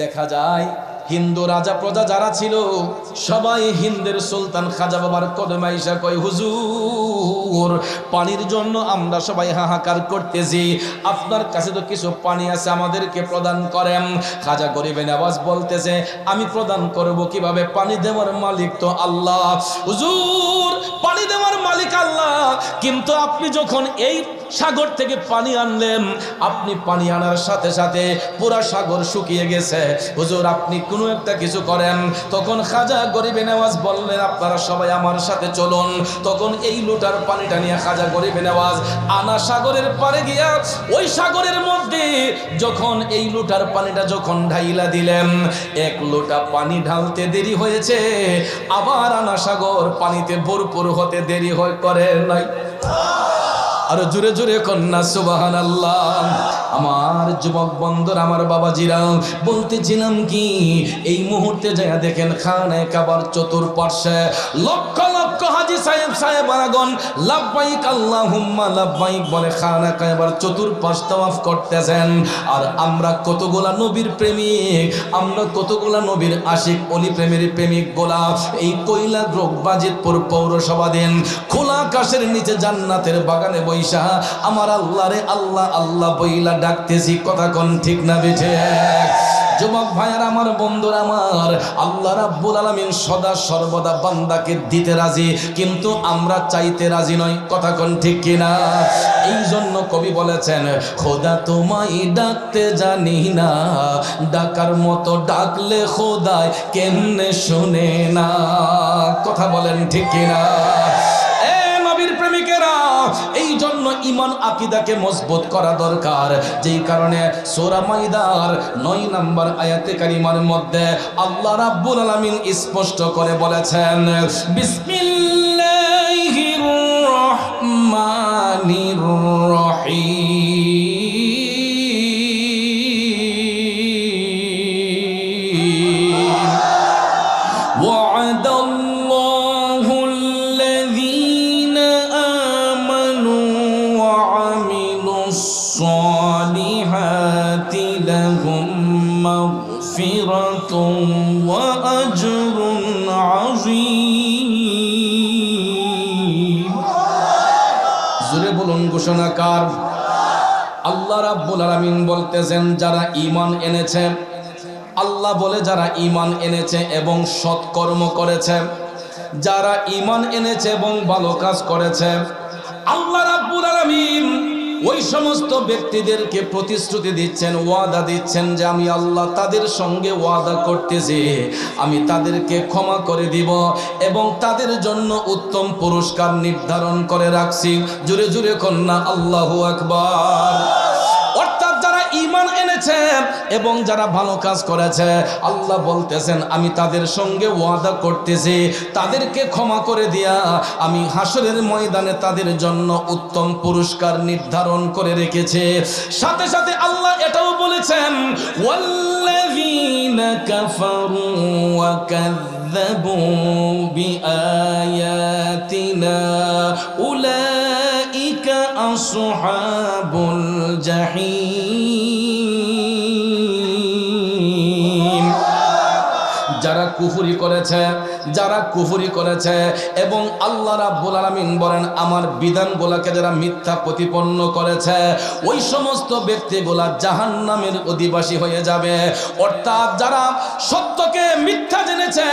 দেখা যায়, হিন্দু রাজা প্রজা যারা ছিল, সবাই হিন্দের সুলতান খাজা বাবার কদমাইশা কয়, হুজুর পানির জন্য আমরা সবাই হাহাকার করতেছি। আপনার কাছে তো কিছু পানি আছে, আমাদেরকে প্রদান করেন। খাজা গরিবেন আওয়াজ বলতেছে, আমি প্রদান করব কীভাবে? পানি দেওয়ার মালিক তো আল্লাহ। হুজুর, পানি দেওয়ার মালিক আল্লাহ। কিন্তু আপনি যখন এই সাগর থেকে পানি আনলেন, আপনি পানি আনার সাথে সাথে পুরা সাগর শুকিয়ে গেছে। হুজুর, আপনি কোনো একটা কিছু করেন। তখন খাজা গরিবে নেওয়াজ বললেন, আপনারা সবাই আমার সাথে চলুন। তখন এই লোটার পানিটা নিয়ে খাজা আনা সাগরের পারে গিয়া ওই সাগরের মধ্যে যখন এই লোটার পানিটা যখন ঢাইলা দিলেন, এক লোটা পানি ঢালতে দেরি হয়েছে, আবার আনা সাগর পানিতে ভরপুর হতে দেরি হয়, করে নাই। আরও জুড়ে জুড়ে কন্যা সুবাহান আল্লাহ আমার যুবক বন্ধুর, আমার বাবাজিরা, বলতেছিলাম কি, এই মুহূর্তে যায় দেখেন খানায় কাবার চতুর্পার্শ্বে লক্ষ হাজি সাহেব সাহেব আরাগন লাভবাইক আল্লাহ হুম্মা লাভবাইক বলে খানা কাবার চতুর্পাশ তাওয়াফ করতেছেন। আর আমরা কতগুলা নবীর প্রেমিক, আমরা কতগুলা নবীর আশিক, অলি প্রেমের প্রেমিক গোলা এই কৈলা গ্রোক বাজিতপুর পৌরসভা দিন, খোলা আকাশের নিচে জান্নাতের বাগানে বৈশা, আমার আল্লাহ রে আল্লাহ আল্লাহ বইলা ডাকতেছি, কথা কোন ঠিক না বেঠে। যুবক ভাইয়ার, আমার বন্ধুরা, আমার আল্লাহ রাব্বুল আলামিন সদা সর্বদা বান্দাকে দিতে রাজি, কিন্তু আমরা চাইতে রাজি নই। কথা কোন ঠিক কিনা? এই জন্য কবি বলেছেন, খোদা তোমায় ডাকতে জানি না, ডাকার মতো ডাকলে খোদায় কেমনে শুনে না? কথা বলেন ঠিক কিনা? এই জন্য ইমান আকিদাকে মজবুত করা দরকার। যেই কারণে সোরা মাইদার নয় নম্বর আয়াতে কারিমার মধ্যে আল্লাহ রাব্বুল আলামিন স্পষ্ট করে বলেছেন, বিসমিল্লাহির রহমানির রহিম। ঘোষণাকার আল্লাহ রাব্বুল আলামিন বলতেছেন, যারা ঈমান এনেছে, আল্লাহ বলে যারা ঈমান এনেছে এবং সৎকর্ম করেছে, যারা ঈমান এনেছে এবং ভালো কাজ করেছে, আল্লাহ রাব্বুল আলামিন ওই সমস্ত ব্যক্তিদেরকে প্রতিশ্রুতি দিচ্ছেন, ওয়াদা দিচ্ছেন যে আমি আল্লাহ তাদের সঙ্গে ওয়াদা করতেছি। আমি তাদেরকে ক্ষমা করে দিব এবং তাদের জন্য উত্তম পুরস্কার নির্ধারণ করে রাখছি। জুড়ে জুড়ে কন্যা, আল্লাহু আকবার। ঈমান এনেছে এবং যারা ভালো কাজ করেছে আল্লাহ বলতেছেন আমি তাদের সঙ্গে ওয়াদা করতেছি তাদেরকে ক্ষমা করে দিয়া আমি হাসরের ময়দানে তাদের জন্য উত্তম পুরস্কার নির্ধারণ করে রেখেছে সাথে সাথে আল্লাহ এটাও বলেছেন ওয়াল্লাযীনা কাফারু ওয়া كذبوا بآياتنا أولئك أصحاب الجحيم কুফুরি করেছে। যারা কুফুরি করেছে এবং আল্লাহ রাব্বুল আলামিন বলেন, আমার বিধানগুলোকে যারা মিথ্যা প্রতিপন্ন করেছে, ওই সমস্ত ব্যক্তিগুলা জাহান্নামের অধিবাসী হয়ে যাবে। অর্থাৎ যারা সত্যকে মিথ্যা জেনেছে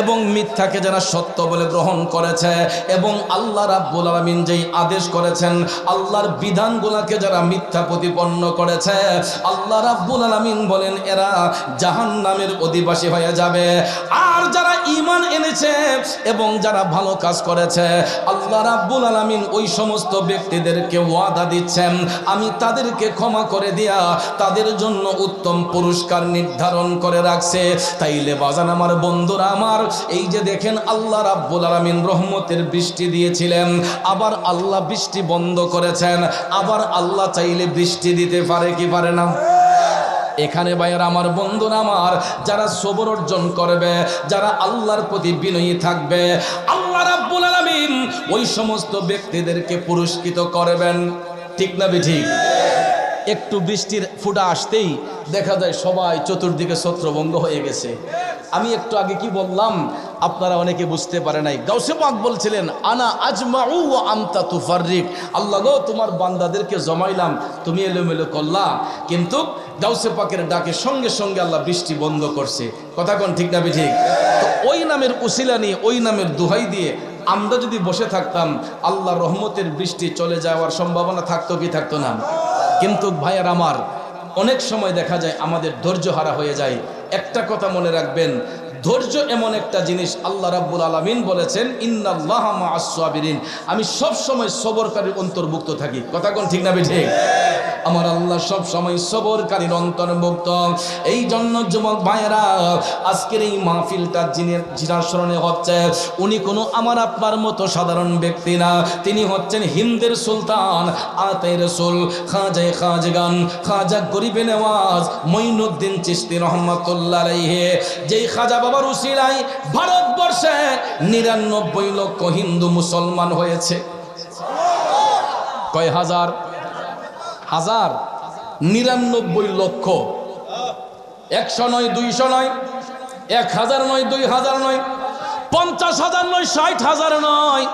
এবং মিথ্যাকে যারা সত্য বলে গ্রহণ করেছে এবং আল্লাহ রাব্বুল আলামিন যেই আদেশ করেছেন, আল্লাহর বিধানগুলোকে যারা মিথ্যা প্রতিপন্ন করেছে, আল্লাহ রাব্বুল আলামিন বলেন, এরা জাহান্নামের অধিবাসী হয়ে যাবে। আর যারা ঈমান এনেছে এবং যারা ভালো কাজ করেছে, আল্লাহ রাব্বুল আলামিন ওই সমস্ত ব্যক্তিদেরকে ওয়াদা দিচ্ছেন, আমি তাদেরকে ক্ষমা করে দিয়া তাদের জন্য উত্তম পুরস্কার নির্ধারণ করে রাখছে। তাইলে বাজান আমার বন্ধুরা আমার, এই যে দেখেন আল্লাহ রাব্বুল আলামিন রহমতের বৃষ্টি দিয়েছিলেন, আবার আল্লাহ বৃষ্টি বন্ধ করেছেন, আবার আল্লাহ চাইলে বৃষ্টি দিতে পারে কি পারে না? এখানে ভাইয়ের আমার বন্ধুরা আমার যারা সবর অর্জন করবে যারা আল্লাহর প্রতি বিনয়ী থাকবে আল্লাহ রাব্বুল আলামিন ওই সমস্ত ব্যক্তিদেরকে পুরস্কৃত করবেন। ঠিক না বি ঠিক। একটু বৃষ্টির ফুটা আসতেই দেখা যায় সবাই চতুর্দিকে ছত্রভঙ্গ হয়ে গেছে। আমি একটু আগে কি বললাম আপনারা অনেকে বুঝতে পারে নাই। গাউসে পাক বলছিলেন, আনা আজমাউ আমতা তুফাররিক। আল্লাহ গো, তোমার বান্দাদেরকে জমাইলাম, তুমি এলোমেলো করলা। কিন্তু গাউসে পাকের ডাকে সঙ্গে সঙ্গে আল্লাহ বৃষ্টি বন্ধ করছে। কথা কোন ঠিক না ঠিক তো ওই নামের উসিলা নিয়ে, ওই নামের দোহাই দিয়ে আমরা যদি বসে থাকতাম, আল্লাহ রহমতের বৃষ্টি চলে যাওয়ার সম্ভাবনা থাকতো কি থাকতো না? কিন্তু ভাইয়ার আমার, অনেক সময় দেখা যায় আমাদের ধৈর্য হারা হয়ে যায়। একটা কথা মনে রাখবেন ধৈর্য এমন একটা জিনিস আল্লাহ রাব্বুল আলামিন বলেছেন, ইন্নাল্লাহ মাআস-সাবিরিন আমি সবসময় সবরকারীর অন্তর্ভুক্ত থাকি। কথা কোন ঠিক না ঠিক আমার আল্লাহ সব সময় সবরকারীর অন্তর্ভুক্ত। এই জন্য যুবক ভাইয়েরা, আজকের এই মাহফিলটা যিনি জিনার স্মরণে হচ্ছে, উনি কোনো আমার আপনার মতো সাধারণ ব্যক্তি না। তিনি হচ্ছেন হিন্দের সুলতান আতে রসুল। খাজায় খাজগান, খাজা গরিবে নেওয়াজ মঈনুদ্দিন চিস্তি রহমতুল্লাহ আলাইহে। যেই খাজা বাবার উসিলাই ভারতবর্ষে নিরানব্বই লক্ষ হিন্দু মুসলমান হয়েছে। কয় হাজার? হাজার নিরানব্বই লক্ষ। একশো নয়, দুইশো নয়, এক হাজার নয়, দুই হাজার নয়, পঞ্চাশ হাজার নয়, ষাট হাজার নয়,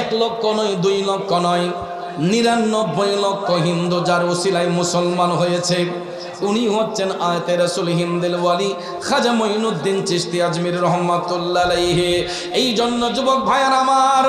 এক লক্ষ নয়, দুই লক্ষ নয়, নিরানব্বই লক্ষ হিন্দু যার ওসিলায় মুসলমান হয়েছে। উনি হচ্ছেন আয়তে রসুল হিন্দেল ওয়ালি খাজা মঈনুদ্দিন চিস্তি আজমির রহমাতুল্লাহ এই জন্য যুবক ভাইয়ার আমার,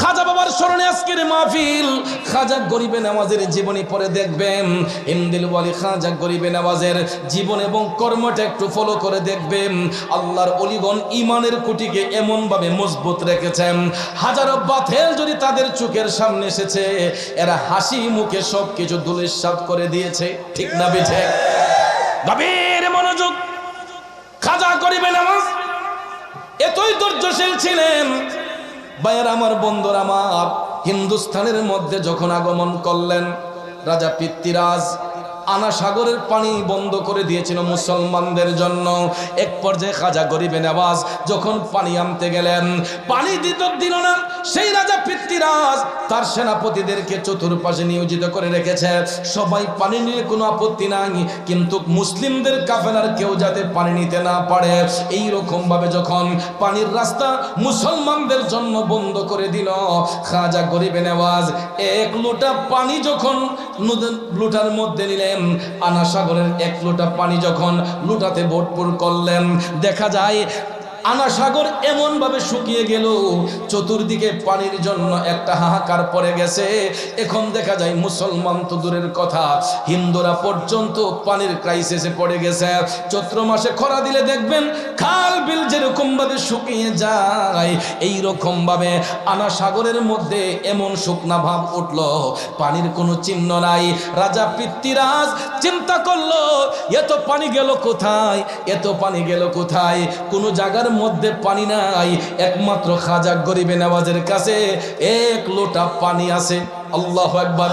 খাজা বাবার স্মরণে আজকের মাহফিল, খাজা গরিবে নামাজের জীবনী পরে দেখবেন। হিন্দেল ওয়ালি খাজা গরিবে নামাজের জীবন এবং কর্মটা একটু ফলো করে দেখবেন। আল্লাহর অলিগণ ইমানের কুটিকে এমনভাবে মজবুত রেখেছেন। হাজারো বাথেল যদি তাদের চোখের সামনে এসেছে, এরা হাসি মুখে সব কিছু দুলিশ্বাদ করে দিয়েছে। ঠিক না বেঠে? গভীর মনোযোগ খাজা করিবে নামাজ। এতই ধৈর্যশীল ছিলেন। ভাইয়ের, আমার বন্ধুর, আমার হিন্দুস্তানের মধ্যে যখন আগমন করলেন, রাজা পিতৃরাজ আনা সাগরের পানি বন্ধ করে দিয়েছিল মুসলমানদের জন্য। এক পর্যায়ে খাজা গরিবে নেওয়াজ যখন পানি আনতে গেলেন, পানি দিত দিল না। সেই রাজা পিতৃরাজ তার সেনাপতিদেরকে চতুর্পাশে নিয়োজিত করে রেখেছে। সবাই পানি নিয়ে কোনো আপত্তি নাই, কিন্তু মুসলিমদের কাফেলার কেউ যাতে পানি নিতে না পারে এই রকম ভাবে যখন পানির রাস্তা মুসলমানদের জন্য বন্ধ করে দিল, খাজা গরিবে নেওয়াজ এক লোটা পানি যখন লোটার মধ্যে নিলেন আনা সাগরের এক লোটা পানি যখন লোটাতে ভরপুর করলেন, দেখা যায় আনা সাগর এমন ভাবে শুকিয়ে গেল, চতুর্দিকে পানির জন্য একটা হাহাকার পড়ে গেছে। এখন দেখা যায় মুসলমান তো দূরের কথা, হিন্দুরা পর্যন্ত পানির ক্রাইসিসে পড়ে গেছে। চৈত্র মাসে খরা দিলে দেখবেন খাল বিল যেরকম ভাবে শুকিয়ে যায় এই রকম ভাবে আনা সাগরের মধ্যে এমন শুকনা ভাব উঠল, পানির কোনো চিহ্ন নাই। রাজা পিতৃরাজ চিন্তা করল, এত পানি গেল কোথায়? এত পানি গেল কোথায়? কোনো জায়গার মধ্যে পানি নাই, একমাত্র খাজা গরিবে নেওয়াজের কাছে এক লোটা পানি আছে। আল্লাহ একবার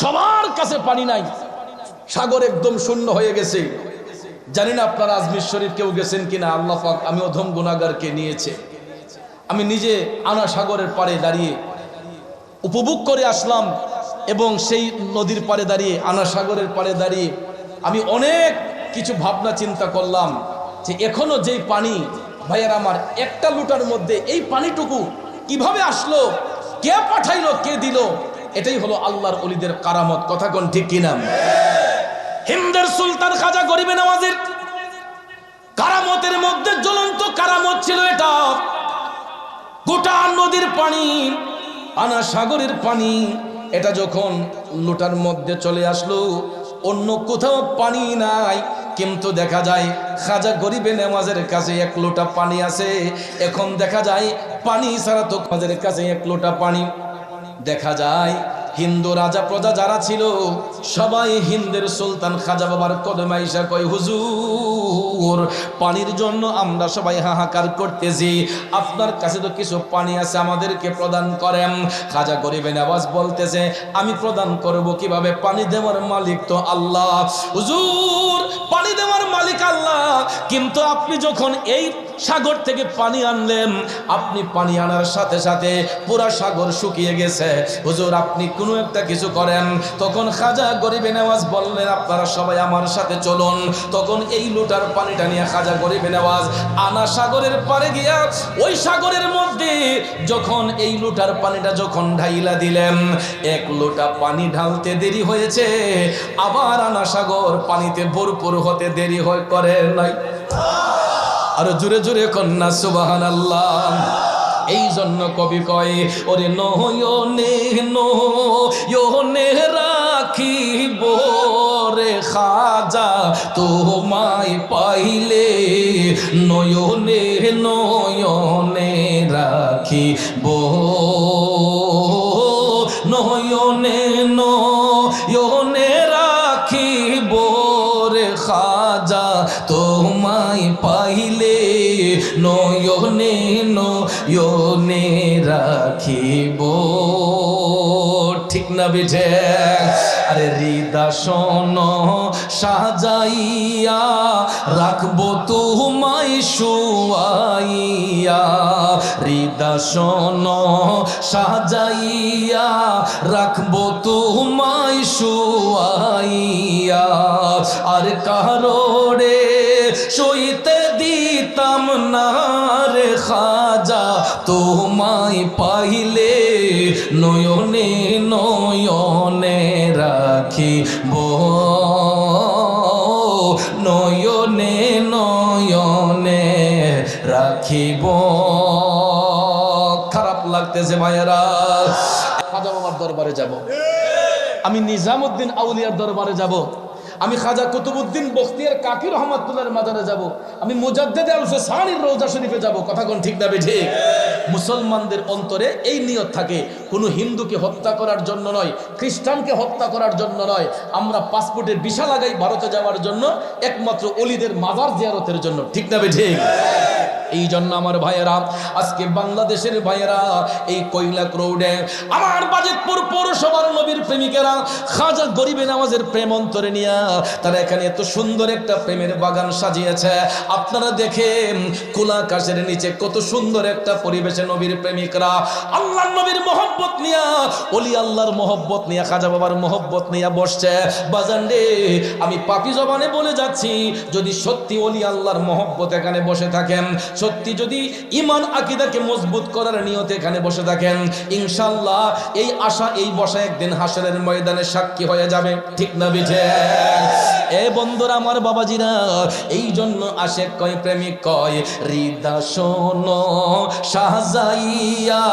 সবার কাছে পানি নাই। সাগর একদম শূন্য হয়ে গেছে। জানি না আপনারা আজমির শরীফ কেউ গেছেন কিনা? আল্লাহ আমি অধম গুণাগারকে নিয়েছে। আমি নিজে আনা সাগরের পাড়ে দাঁড়িয়ে উপভোগ করে আসলাম এবং সেই নদীর পাড়ে দাঁড়িয়ে, আনা সাগরের পাড়ে দাঁড়িয়ে আমি অনেক কিছু ভাবনা চিন্তা করলাম। যে এখনও যেই পানি, ভাইয়ার আমার, একটা লুটার মধ্যে এই পানিটুকু কীভাবে আসলো, কে পাঠাইলো, কে দিল, এটাই হলো আল্লাহর অলিদের কারামত। কথা কোন ঠিক কিনা? হিন্দের সুলতান খাজা গরিবে নামাজের কারামতের মধ্যে জ্বলন্ত কারামত ছিল এটা। গোটা নদীর পানি, আনা সাগরের পানি, এটা যখন লোটার মধ্যে চলে আসলো, অন্য কোথাও পানি নাই কিন্তু দেখা যায় খাজা গরিবে নেমাজের কাছে এক লোটা পানি আছে। এখন দেখা যায় পানি ছাড়া তো খাজের কাছে এক লোটা পানি। দেখা যায় হিন্দু রাজা প্রজা যারা ছিল, সবাই হিন্দের সুলতান খাজা বাবার কদমাইশা কয়, হুজুর, পানির জন্য আমরা সবাই হাহাকার করতেছি। আপনার কাছে তো কিছু পানি আছে, আমাদেরকে প্রদান করেন। খাজা গরিবে নেওয়াজ বলতেছে, আমি প্রদান করব কীভাবে? পানি দেওয়ার মালিক তো আল্লাহ। হুজুর, পানি দেওয়ার মালিক আল্লাহ। কিন্তু আপনি যখন এই সাগর থেকে পানি আনলেন, আপনি পানি আনার সাথে সাথে পুরা সাগর শুকিয়ে গেছে। হুজুর, আপনি কোনো একটা কিছু করেন। তখন খাজা গরিবে নেওয়াজ বললেন, আপনারা সবাই আমার সাথে চলুন। তখন এই লুটার পানিটা নিয়ে খাজা গরিবে নেওয়াজ আনা সাগরের পারে গিয়া ওই সাগরের মধ্যে যখন এই লুটার পানিটা যখন ঢাইলা দিলেন, এক লোটা পানি ঢালতে দেরি হয়েছে, আবার আনা সাগর পানিতে ভরপুর হতে দেরি হয়, করে নাই। আরও জুড়ে জুড়ে কন্যা সুবাহান আল্লাহ এই জন্য কবি কয়, ওরে নয়নে নয়নে রাখিব রে খাজা, তোমায় পাইলে নয়নে নয়নে রাখিব। নয়নে নয়নে রাখিব রে খাজা, তোমায় পাইলে নয়নে নয়নে রাখিব। ঠিক না বিঠে? আরে হৃদাসন সাজাইয়া রাখব তোমায়, শুয়াইয়া। হৃদাসন সাজাইয়া রাখব তোমায়, শুয়াইয়া। আর কারোরে সইতে দিতাম না রে খাজা, তোমায় পাইলে নয়নে নয়নে রাখিব নয়নে নয়নে রাখিব খারাপ লাগতেছে ভাইয়েরা। খাজা দরবারে যাব। আমি নিজামুদ্দিন আউলিয়ার দরবারে যাব। আমি খাজা কুতুবুদ্দিন বখতিয়ার কাকি রহমতুল্লাহর মাজারে যাব। আমি মুজাদ্দেদ আল সানির রোজা শরীফে যাব। কথা কোন ঠিক না ঠিক? মুসলমানদের অন্তরে এই নিয়ত থাকে, কোনো হিন্দুকে হত্যা করার জন্য নয়, খ্রিস্টানকে হত্যা করার জন্য নয়। আমরা পাসপোর্টের বিশা লাগাই ভারতে যাওয়ার জন্য, একমাত্র অলিদের মাজার জিয়ারতের জন্য। ঠিক না ঠিক? এই জন্য আমার ভাইয়েরা, আজকে বাংলাদেশের ভাইয়েরা, এই কৈলা ক্রৌডে আমার বাজেটপুর পৌরসভার নবীর প্রেমিকেরা খাজা গরিবে নামাজের প্রেম অন্তরে নিয়া তারা এখানে এত সুন্দর একটা প্রেমের বাগান সাজিয়েছে। আপনারা দেখেন খোলা আকাশের নিচে কত সুন্দর একটা পরিবেশে নবীর প্রেমিকরা আল্লাহ নবীর মহব্বত নিয়া, অলি আল্লাহর মহব্বত নিয়া, খাজা বাবার মহব্বত নিয়া বসছে। বাজান আমি পাপি জবানে বলে যাচ্ছি, যদি সত্যি অলি আল্লাহর মহব্বত এখানে বসে থাকেন সত্যি যদি ইমান আকিদাকে মজবুত করার নিয়ত এখানে বসে থাকেন ইনশাল্লাহ এই আশা, এই বসা একদিন হাসরের ময়দানে সাক্ষী হয়ে যাবে। ঠিক না বিঠে? এ বন্ধুরা আমার বাবাজিরা এই জন্য আসে কয়, প্রেমিক কয় হৃদা শোন, সাজাইয়া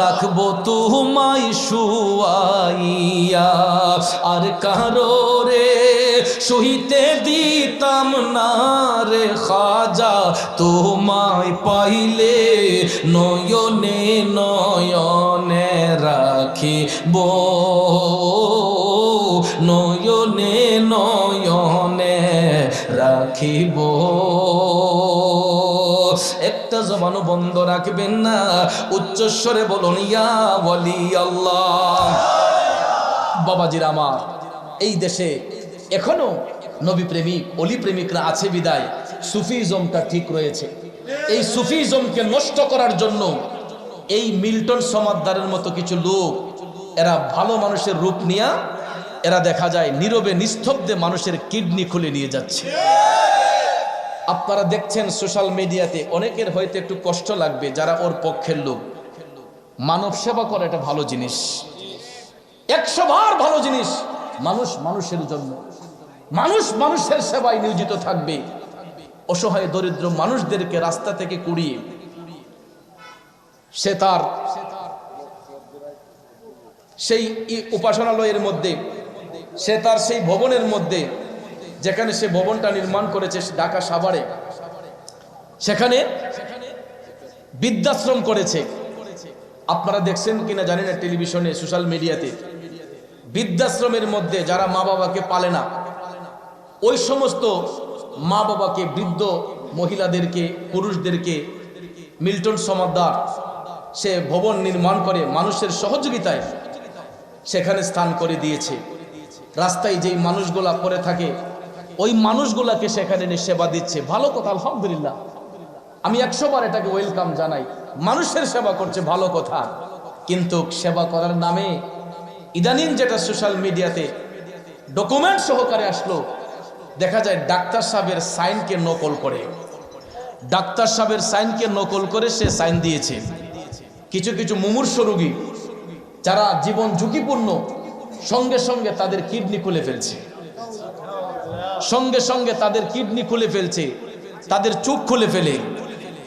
রাখব তোমায় শুয়াইয়া। আর কারও রে সহিতে দিতাম না রে খাজা, তোমায় পাইলে নয়নে নয়নে রাখিব। রাখিব। একটা জবানও বন্ধ রাখবেন না। উচ্চস্বরে বলুন, ইয়া বলি আল্লাহ বাবাজির আমার, এই দেশে এখনও নবী প্রেমিক অলি প্রেমিকরা আছে বিদায়। সুফিজমটা ঠিক রয়েছে। এই সুফিজমকে নষ্ট করার জন্য এই মিল্টন সমাদদারের মতো কিছু লোক, এরা ভালো মানুষের রূপ নিয়ে এরা দেখা যায় নীরবে নিস্তব্ধে মানুষের কিডনি খুলে নিয়ে যাচ্ছে। আপনারা দেখছেন সোশ্যাল মিডিয়াতে, অনেকের হয়তো একটু কষ্ট লাগবে যারা ওর পক্ষের লোক। মানব সেবা করা এটা ভালো জিনিস। একশো বার ভালো জিনিস। মানুষ মানুষের জন্য। মানুষ মানুষের সেবায় নিয়োজিত থাকবে। অসহায় দরিদ্র মানুষদেরকে রাস্তা থেকে কুড়িয়ে সে তার সেই উপাসনালয়ের মধ্যে সে তার সেই ভবনের মধ্যে, যেখানে সে ভবনটা নির্মাণ করেছে ঢাকা সাভারে, সেখানে বৃদ্ধাশ্রম করেছে। আপনারা দেখছেন কিনা জানি না টেলিভিশনে, সোশ্যাল মিডিয়াতে। বৃদ্ধাশ্রমের মধ্যে যারা মা বাবাকে পালে না, ওই সমস্ত মা বাবাকে, বৃদ্ধ মহিলাদেরকে, পুরুষদেরকে মিল্টন সমাদার, সে ভবন নির্মাণ করে মানুষের সহযোগিতায় সেখানে স্থান করে দিয়েছে। রাস্তায় যেই মানুষগুলা পড়ে থাকে, ওই মানুষগুলাকে সেখানে এনে সেবা দিচ্ছে। ভালো কথা, আলহামদুলিল্লাহ। আমি একশো বার এটাকে ওয়েলকাম জানাই। মানুষের সেবা করছে, ভালো কথা। কিন্তু সেবা করার নামে ইদানিং যেটা সোশ্যাল মিডিয়াতে ডকুমেন্ট সহকারে আসলো, দেখা যায় ডাক্তার সাহেবের সাইনকে নকল করে। ডাক্তার সাহেবের সাইনকে নকল করে সে সাইন দিয়েছে। কিছু কিছু মুমূর্ষ রোগী, যারা জীবন ঝুঁকিপূর্ণ সঙ্গে সঙ্গে তাদের কিডনি খুলে ফেলছে। সঙ্গে সঙ্গে তাদের কিডনি খুলে ফেলছে, তাদের চোখ খুলে ফেলে।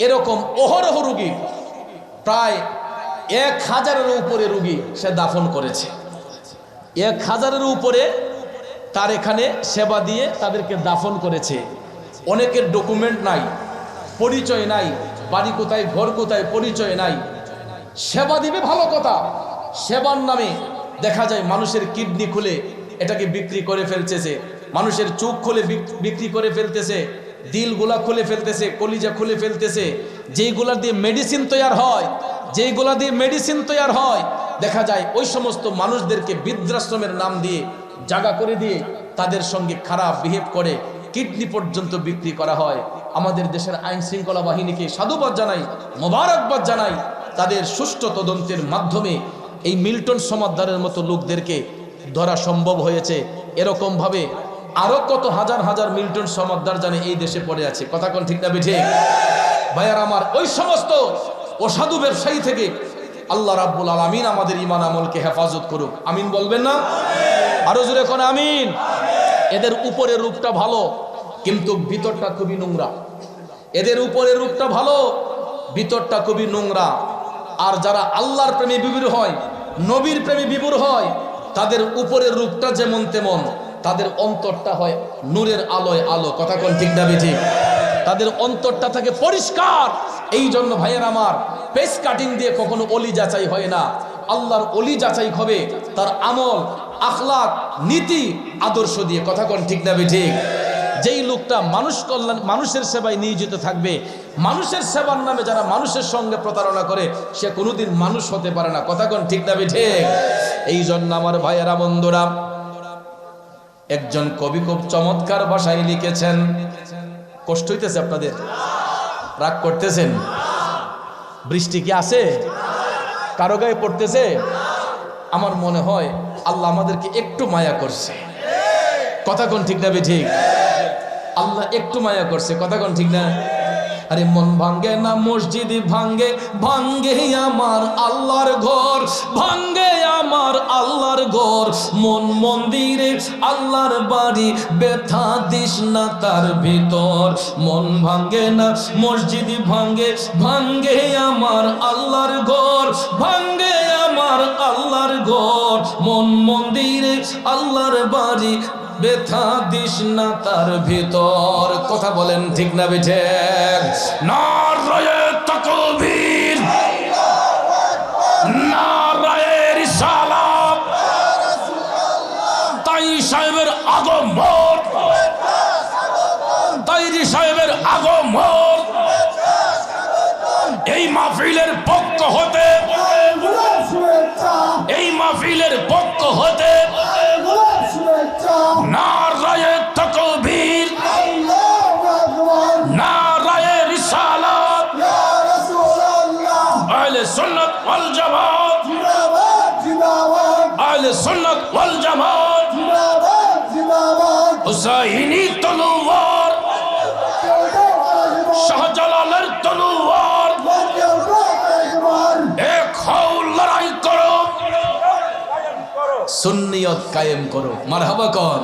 এরকম অহরহ রুগী, প্রায় এক হাজারের উপরে রুগী সে দাফন করেছে। এক হাজারের উপরে তার এখানে সেবা দিয়ে তাদেরকে দাফন করেছে। অনেকের ডকুমেন্ট নাই, পরিচয় নাই, বাড়ি কোথায়, ঘর কোথায়, পরিচয় নাই। সেবা দিবে ভালো কথা, সেবার নামে দেখা যায় মানুষের কিডনি খুলে এটাকে বিক্রি করে ফেলতেছে। মানুষের চোখ খুলে বিক্রি করে ফেলতেছে। দিলগুলা খুলে ফেলতেছে, কলিজা খুলে ফেলতেছে। যেইগুলা দিয়ে মেডিসিন তৈয়ার হয়, যেইগুলা দিয়ে মেডিসিন তৈয়ার হয়, দেখা যায় ওই সমস্ত মানুষদেরকে বৃদ্ধাশ্রমের নাম দিয়ে জায়গা করে দিয়ে তাদের সঙ্গে খারাপ বিহেভ করে কিডনি পর্যন্ত বিক্রি করা হয়। আমাদের দেশের আইন শৃঙ্খলা বাহিনীকে সাধুবাদ জানাই, মোবারকবাদ জানাই, তাদের সুষ্ঠু তদন্তের মাধ্যমে এই মিল্টন সমাদ্দারের মতো লোকদেরকে ধরা সম্ভব হয়েছে। এরকমভাবে আরও কত হাজার হাজার মিল্টন সমাদ্দার জানে এই দেশে পড়ে আছে। কথা কোন ঠিক না ঠিক ভাইয়ার আমার ওই সমস্ত অসাধু ব্যবসায়ী থেকে আল্লাহ রাব্বুল আলামিন আমাদের ইমান আমলকে হেফাজত করুক। আমিন বলবেন না? আরও জোরে কোন আমিন? এদের উপরে রূপটা ভালো, কিন্তু ভিতরটা খুবই নোংরা। এদের উপরে রূপটা ভালো, ভিতরটা খুবই নোংরা। আর যারা আল্লাহর প্রেমে বিবুর হয়, নবীর প্রেমে বিবুর হয়, তাদের উপরের রূপটা যেমন তেমন, তাদের অন্তরটা হয় নূরের আলোয় আলো। কথা কোন ঠিক না ঠিক তাদের অন্তরটা থাকে পরিষ্কার। এই জন্য ভাইয়ের আমার, পেস কাটিং দিয়ে কখনো অলি যাচাই হয় না। আল্লাহর অলি যাচাই হবে, তার আমল, আখলাক, নীতি, আদর্শ দিয়ে। কথা কোন ঠিক না ঠিক যেই লোকটা মানুষ কল্যাণ মানুষের সেবায় নিয়োজিত থাকবে, মানুষের সেবার নামে যারা মানুষের সঙ্গে প্রতারণা করে, সে কোনোদিন মানুষ হতে পারে না। কথা কোন ঠিক না ঠিক? এই জন্য আমার ভাইয়েরা, বন্ধুরা, একজন কবি খুব চমৎকার ভাষায় লিখেছেন। কষ্ট হইতেছে আপনাদের? রাগ করতেছেন? বৃষ্টি কি আছে? কারও গায়ে পড়তেছে? আমার মনে হয় আল্লাহ আমাদেরকে একটু মায়া করছে। কথা কোন ঠিক না ঠিক? আল্লাহ একটু মায়া করছে, কথা কোন ঠিক না? আরে মন ভাঙ্গে না, মসজিদ ভাঙ্গে ভাঙ্গে আমার আল্লাহর ঘর, ভাঙ্গে আমার আল্লাহর ঘর। মন মন্দিরে আল্লাহর বাড়ি, ব্যথা দিস না তার ভিতর। মন ভাঙ্গে না, মসজিদ ভাঙ্গে ভাঙ্গে আমার আল্লাহর ঘর, ভাঙ্গে আল্লাহর ঘর মন মন্দিরে আল্লাহর বাড়ি। ব্যথা দিস না তার ভিতর। কথা বলেন ঠিক না বেঠে? নারায়ে তাকবীর। নারায়ে রিসালাত। তাই সাহেবের আগমন। আগমন। মাহফিলের পক্ষ হতে নারায়ে তাকবীর নারায়ে রিসালাত আহলে সুন্নাত ওয়াল জামাত জিন্দাবাদ জিন্দাবাদ আহলে সুন্নাত ওয়াল জামাত জিন্দাবাদ জিন্দাবাদ। হুসাইনি সুন্নিয়ত কায়েম করো। মারহাবা কন।